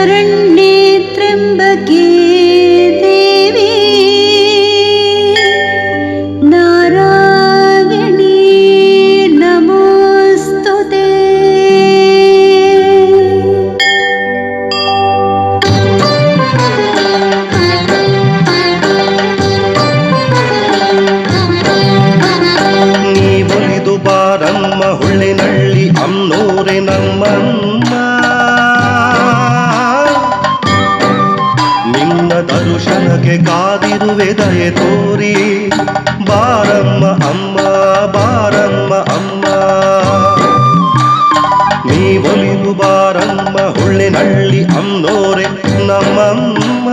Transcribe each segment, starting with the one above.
शरण्ये त्र्यम्बके देवी नारायणी नमोऽस्तु ते ನೀ ಒಲಿದು ಬಾರಮ್ಮ ಹುಳ್ಳಿನಳ್ಳಿ ಅಮ್ನೋರೆ ನಮ್ಮಮ್ಮ ದರ್ಶನಕ್ಕೆ ಕಾದಿರುವೆ ದಯೆ ತೋರಿ. ಬಾರಮ್ಮ ಅಮ್ಮ ಬಾರಮ್ಮ ಅಮ್ಮ. ನೀ ಒಲಿದು ಬಾರಮ್ಮ ಹುಳ್ಳಿನಳ್ಳಿ ಅಂದೋರೆ ನಮ್ಮಮ್ಮ.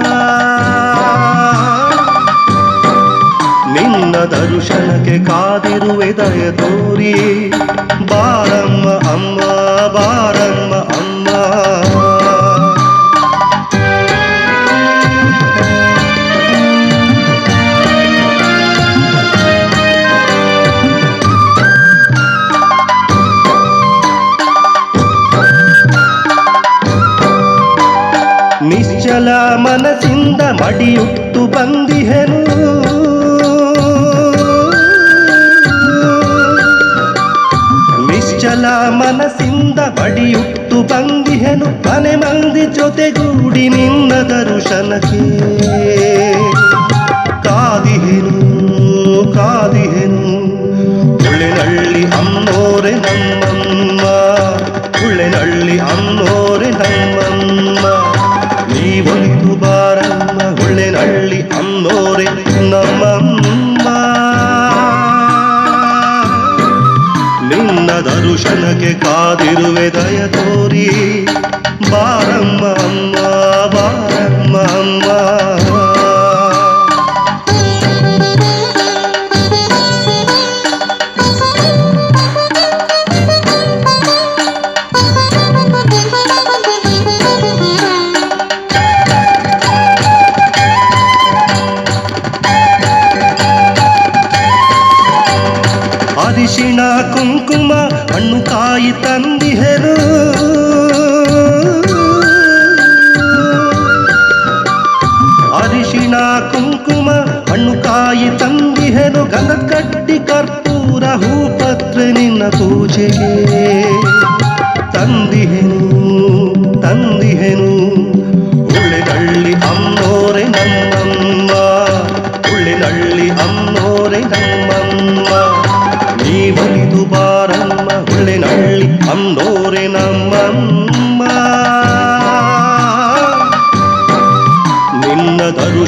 ನಿನ್ನ ದರ್ಶನಕ್ಕೆ ಕಾದಿರುವೆ ದಯೆ ತೋರಿ. ನಿಶ್ಚಲ ಮನಸ್ಸಿಂದ ಬಡಿಯುಟ್ಟು ಬಂದಿಹೆನು. ಮನೆ ಮಂದಿ ಜೊತೆಗೂಡಿ ನಿನ್ನ ದರುಶನಕ್ಕೆ. ಕಾದಿಹೆನು ಕಾದಿಹೆನು. ಉಳ್ಳಿನಳ್ಳಿ ಅಮ್ಮೋರೆ ನಮ್ಮಮ್ಮ. ಉಳ್ಳಿನಳ್ಳಿ ಅಮ್ಮೋರೆ ನಮ್ಮಮ್ಮ ದರ್ಶನಕ್ಕೆ ಕಾದಿರುವೆ ದಯ ತೋರಿ ಬಾರಮ್ಮ ಅಮ್ಮ.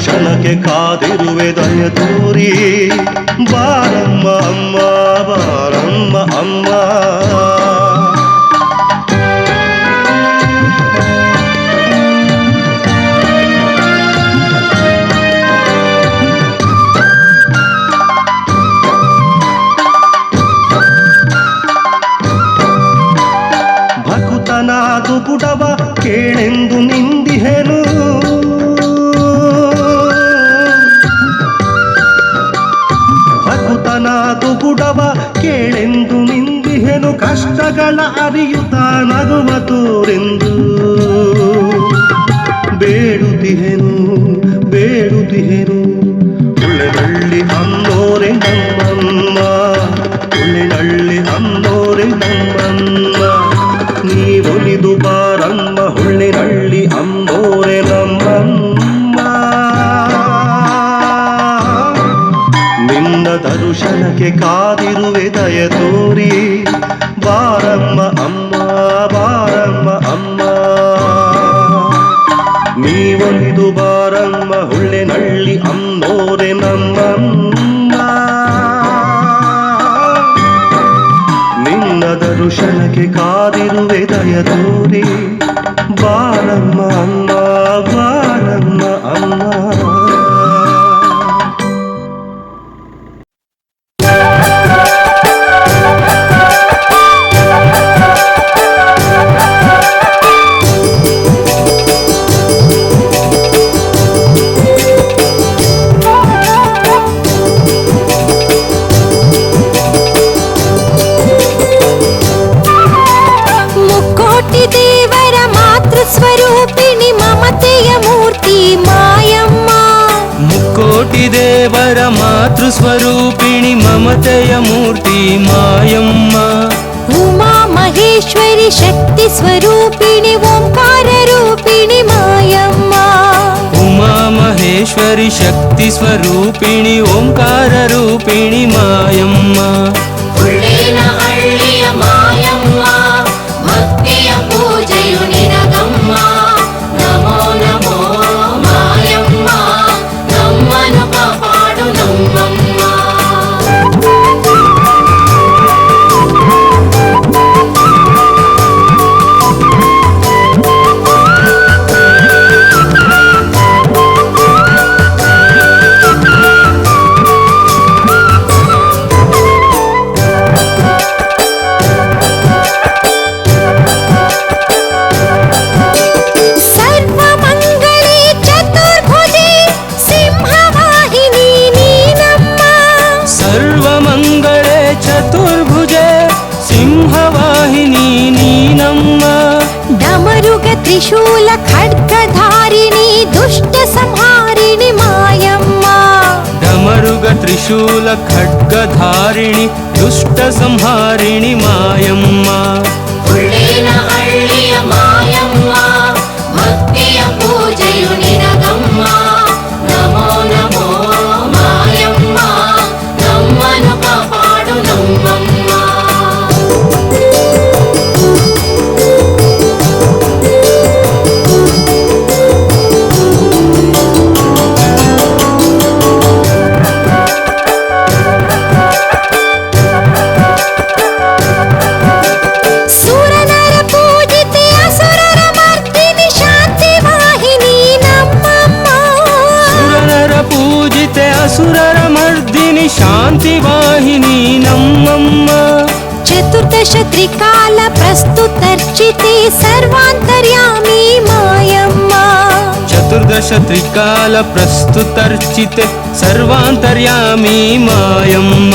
ನಿನ್ನ ದರ್ಶನಕ್ಕೆ ಕಾದಿರುವೆ ದಯ ತೋರಿ ಬಾರಮ್ಮ ಅಮ್ಮ ಬಾರಮ್ಮ ಅಮ್ಮ ಭಕುತನಾದು ಬುಡವ ಕೇಳೆಂದು ಹುಳ್ಳಿನಳ್ಳಿ ಅನ್ನೋರೆ ನಮ್ಮಮ್ಮ ನಿನ್ನ ದರುಶನಕ್ಕೆ ಕಾದಿರುವೆ ದಯ ತೋರಿ మూర్తి మాయమ్మ. ఉమా మహేశ్వరి శక్తి స్వరూపిణి ఓంకార రూపిణి మాయమ్మ. ఉమా మహేశ్వరి శక్తి స్వరూపిణి ఓంకార రూపిణి మాయమ్మ. చతుర్భుజ సింహవాహిని నీనమ్మ డమరుగ త్రిశూల ఖడ్గధారిణి దుష్ట సంహారిణి మాయమ్మ డమరుగ త్రిశూల ఖడ్గధారిణి దుష్ట సంహారిణి మాయమ్మ శాంతి వాహిని నమ్మమ్మ. చతుర్దశ త్రికాల ప్రస్తుతర్చితి సర్వాంతర్యామి మాయమ్మ. చతుర్దశ త్రికాల ప్రస్తుతర్చితి సర్వాంతర్యామి మాయమ్మ.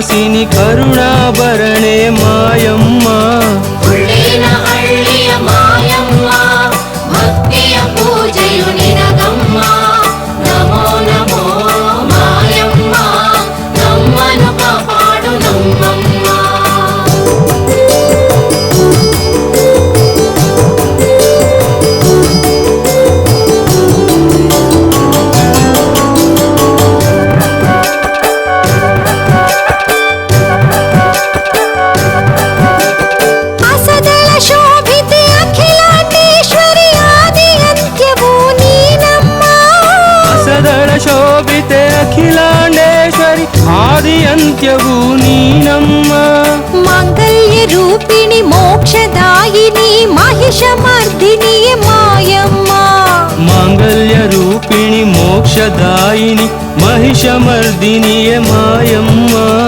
వాసిని కరుణ నిత్యవు నీనమ్మ. మాంగళ్య రూపిణి మోక్షదాయిని మహిషమర్దిని మాయమ్మ. మంగళ్య రూపిణి మోక్షదాయిని మహిషమర్దిని మాయమ్మా.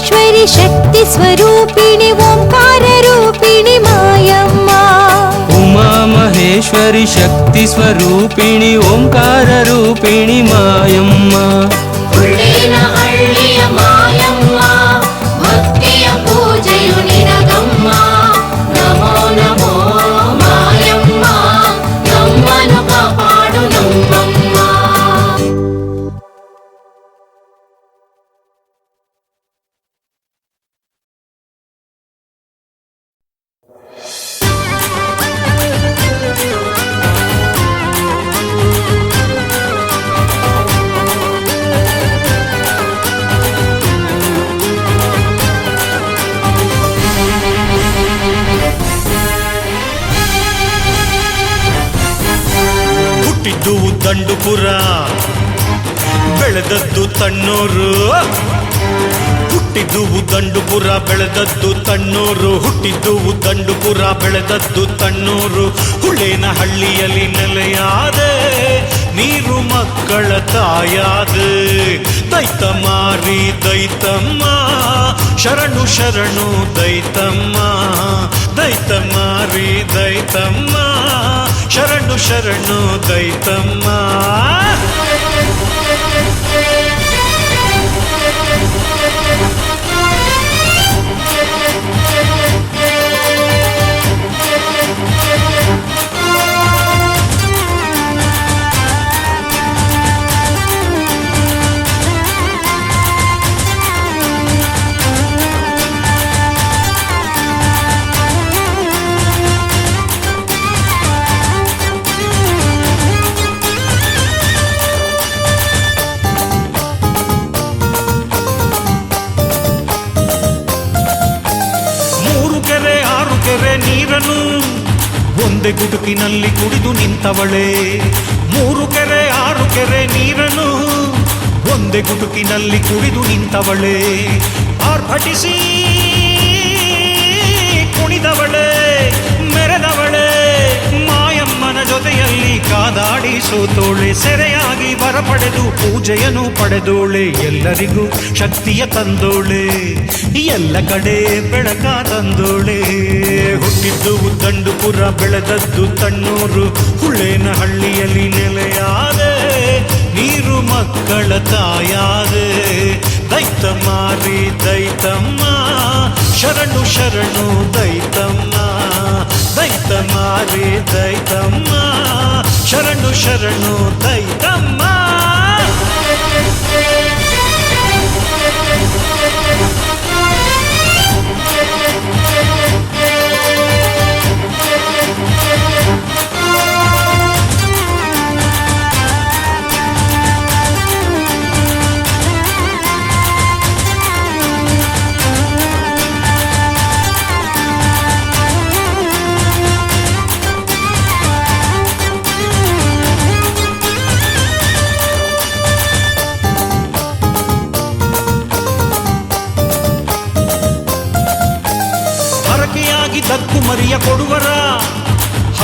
ईश्वरि शक्तिस्वरूपिणि ओङ्काररूपिणि मायम्मा उमा महेश्वरि शक्तिस्वरूपिणि ओङ्काररूपिणि मायम्मा ಬೆಳೆದದ್ದು ತಣ್ಣೂರು. ಹುಟ್ಟಿದ್ದು ದಂಡುಪುರ, ಬೆಳೆದದ್ದು ತಣ್ಣೂರು. ಹುಟ್ಟಿದ್ದು ದಂಡುಪುರ, ಬೆಳೆದದ್ದು ತಣ್ಣೂರು. ಹುಳೇನ ಹಳ್ಳಿಯಲ್ಲಿ ನೆಲೆಯಾದೆ, ನೀರು ಮಕ್ಕಳ ತಾಯಾದೆ. ದೈತ ಮಾರಿ ದೈತಮ್ಮ, ಶರಣು ಶರಣು ದೈತಮ್ಮ. ದೈತ ಮಾರಿ ದೈತಮ್ಮ, ಶರಣು ಶರಣು ದೈತಮ್ಮ. ಒಂದೇ ಗುಡುಕಿನಲ್ಲಿ ಕುಡಿದು ನಿಂತವಳೆ. ಮೂರು ಕೆರೆ, ಆರು ಕೆರೆ ನೀರನು ಒಂದೇ ಗುಡುಕಿನಲ್ಲಿ ಕುಡಿದು ನಿಂತವಳೆ. ಆರ್ಭಟಿಸಿ ಕುಣಿದವಳೆ, ಮೆರೆದವಳೆ, ಮಾಯಮ್ಮನ ಜೊತೆಯಲ್ಲಿ ಕಾದಾಡಿ ಸೋತೋಳೆ ಸೆರೆಯಾಗಿ ಬರಪಡೆದು ಪೂಜೆಯನ್ನು ಪಡೆದೋಳೆ ಎಲ್ಲರಿಗೂ ಶಕ್ತಿಯ ತಂದೋಳೆ. ಎಲ್ಲ ಕಡೆ ಬೆಳಕ ತಂದೋಳೆ. ಹುಟ್ಟಿದ್ದು ದಂಡುಪುರ ಬೆಳೆದದ್ದು ತಣ್ಣೂರು. ಹುಳೇನ ಹಳ್ಳಿಯಲ್ಲಿ ನೆಲೆಯಾದೆ, ನೀರು ಮಕ್ಕಳ ತಾಯಾದೆ. ದೈತ ಮಾರಿ ದೈತಮ್ಮ, ಶರಣು ಶರಣು ದೈತಮ್ಮ. ದೈತ ಮಾರಿ ದೈತಮ್ಮ, ಶರಣು ಶರಣು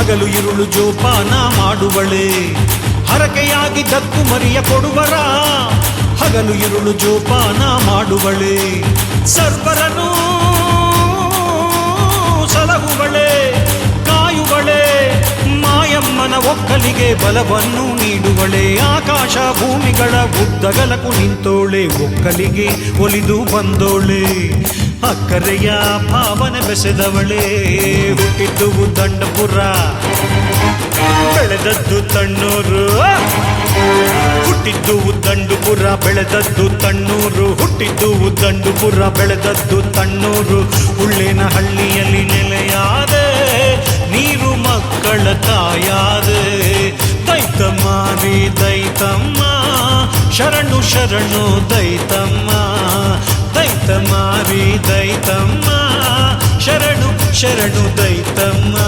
ಹಗಲು ಇರುಳು ಜೋಪಾನ ಮಾಡುವಳೆ. ಹರಕೆಯಾಗಿ ದತ್ತು ಮರಿಯ ಕೊಡುವರ, ಹಗಲು ಇರುಳು ಜೋಪಾನ ಮಾಡುವಳೆ. ಸರ್ವರನು ಸಲಹುವಳೆ, ಕಾಯುವಳೆ. ಮಾಯಮ್ಮನ ಒಕ್ಕಲಿಗೆ ಬಲವನ್ನು ನೀಡುವಳೆ. ಆಕಾಶ ಭೂಮಿಗಳ ಉದ್ದಗಲಕು ನಿಂತೋಳೆ, ಒಕ್ಕಲಿಗೆ ಒಲಿದು ಬಂದೋಳೆ. ಅಕ್ಕರೆಯ ಭಾವನೆ ಬೆಸೆದವಳೇ ಹುಟ್ಟಿದ್ದುವು ದಂಡಪುರ ಬೆಳೆದದ್ದು ತಣ್ಣೂರು, ಹುಟ್ಟಿದ್ದು ದಂಡುಪುರ ಬೆಳೆದದ್ದು ತಣ್ಣೂರು, ಹುಟ್ಟಿದ್ದು ದಂಡುಪುರ ಬೆಳೆದದ್ದು ತಣ್ಣೂರು, ಉಳ್ಳಿನ ಹಳ್ಳಿಯಲ್ಲಿ ನೆಲೆಯಾದೆ, ನೀರು ಮಕ್ಕಳ ತಾಯಾದೆ. ದೈತಮ್ಮ ದೈತಮ್ಮ, ಶರಣು ಶರಣು ದೈತಮ್ಮ దైతమ్మారి దైతమ్మా శరణు శరణు దైతమ్మా.